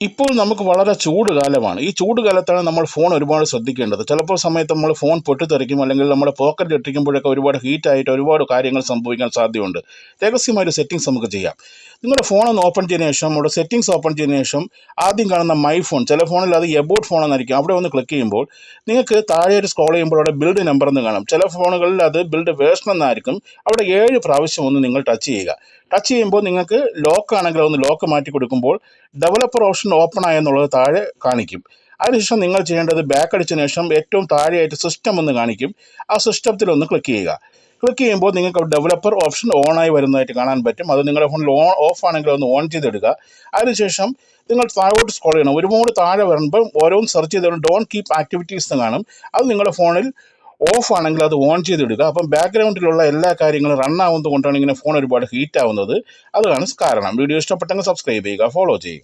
ഇപ്പോൾ നമുക്ക് വളരെ ചൂട് കാലമാണ് ഈ ചൂട് കാലത്താണ് നമ്മൾ ഫോൺ ഒരുപാട് ശ്രദ്ധിക്കേണ്ടത്. ചിലപ്പോൾ സമയത്ത് നമ്മൾ ഫോൺ പൊട്ടിത്തെറിക്കും അല്ലെങ്കിൽ നമ്മുടെ പോക്കറ്റ് ഇട്ടിരിക്കുമ്പോഴൊക്കെ ഒരുപാട് ഹീറ്റായിട്ട് ഒരുപാട് കാര്യങ്ങൾ സംഭവിക്കാൻ സാധ്യതയുണ്ട്. രഹസ്യമായൊരു സെറ്റിംഗ്സ് നമുക്ക് ചെയ്യാം. നിങ്ങളുടെ ഫോൺ ഒന്ന് ഓപ്പൺ ചെയ്യുന്ന ശേഷം നമ്മുടെ സെറ്റിംഗ്സ് ഓപ്പൺ ചെയ്യുന്ന ശേഷം ആദ്യം കാണുന്ന മൈ ഫോൺ ചില ഫോണിൽ അത് എബോട്ട് ഫോൺ എന്നായിരിക്കും. അവിടെ ഒന്ന് ക്ലിക്ക് ചെയ്യുമ്പോൾ നിങ്ങൾക്ക് താഴെ ഒരു സ്ക്രോൾ ചെയ്യുമ്പോൾ അവിടെ ബിൽഡ് നമ്പർ എന്ന് കാണും. ചില ഫോണുകളിൽ അത് ബിൽഡ് വേർഷൻ എന്നായിരിക്കും. അവിടെ ഏഴ് പ്രാവശ്യം ഒന്ന് നിങ്ങൾ ടച്ച് ചെയ്യുക. ടച്ച് ചെയ്യുമ്പോൾ നിങ്ങൾക്ക് ലോക്ക് ആണെങ്കിൽ ഒന്ന് ലോക്ക് മാറ്റി കൊടുക്കുമ്പോൾ ഡെവലപ്പർ ഓപ്ഷൻ ഓപ്പൺ ആയെന്നുള്ളത് താഴെ കാണിക്കും. അതിനുശേഷം നിങ്ങൾ ചെയ്യേണ്ടത് ബാക്ക് അടിച്ചതിന് ശേഷം ഏറ്റവും താഴെയായിട്ട് സിസ്റ്റം എന്ന് കാണിക്കും. ആ സിസ്റ്റത്തിൽ ഒന്ന് ക്ലിക്ക് ചെയ്യുക. ക്ലിക്ക് ചെയ്യുമ്പോൾ നിങ്ങൾക്ക് ഡെവലപ്പർ ഓപ്ഷൻ ഓൺ ആയി വരുന്നതായിട്ട് കാണാൻ പറ്റും. അത് നിങ്ങളുടെ ഫോണിൽ ഓൺ ഓഫ് ആണെങ്കിൽ ഒന്ന് ഓൺ ചെയ്തെടുക്കുക. അതിനുശേഷം നിങ്ങൾ താഴോട്ട് സ്ക്രോൾ ചെയ്യണം. ഒരുപാട് താഴെ വരുമ്പോൾ ഓരോന്ന് സെർച്ച് ചെയ്ത് ഡോൺ കീപ്പ് ആക്ടിവിറ്റീസ് എന്ന് കാണും. അത് നിങ്ങളുടെ ഫോണിൽ ഓഫ് ആണെങ്കിൽ അത് ഓൺ ചെയ്തിടുക അപ്പം ബാക്ക്ഗ്രൗണ്ടിലുള്ള എല്ലാ കാര്യങ്ങളും റൺ കൊണ്ടാണ് ഇങ്ങനെ ഫോൺ ഒരുപാട് ഹീറ്റ് ആവുന്നത്. അതാണ് കാരണം. വീഡിയോ ഇഷ്ടപ്പെട്ടെങ്കിൽ സബ്സ്ക്രൈബ് ചെയ്യുക ഫോളോ ചെയ്യുക.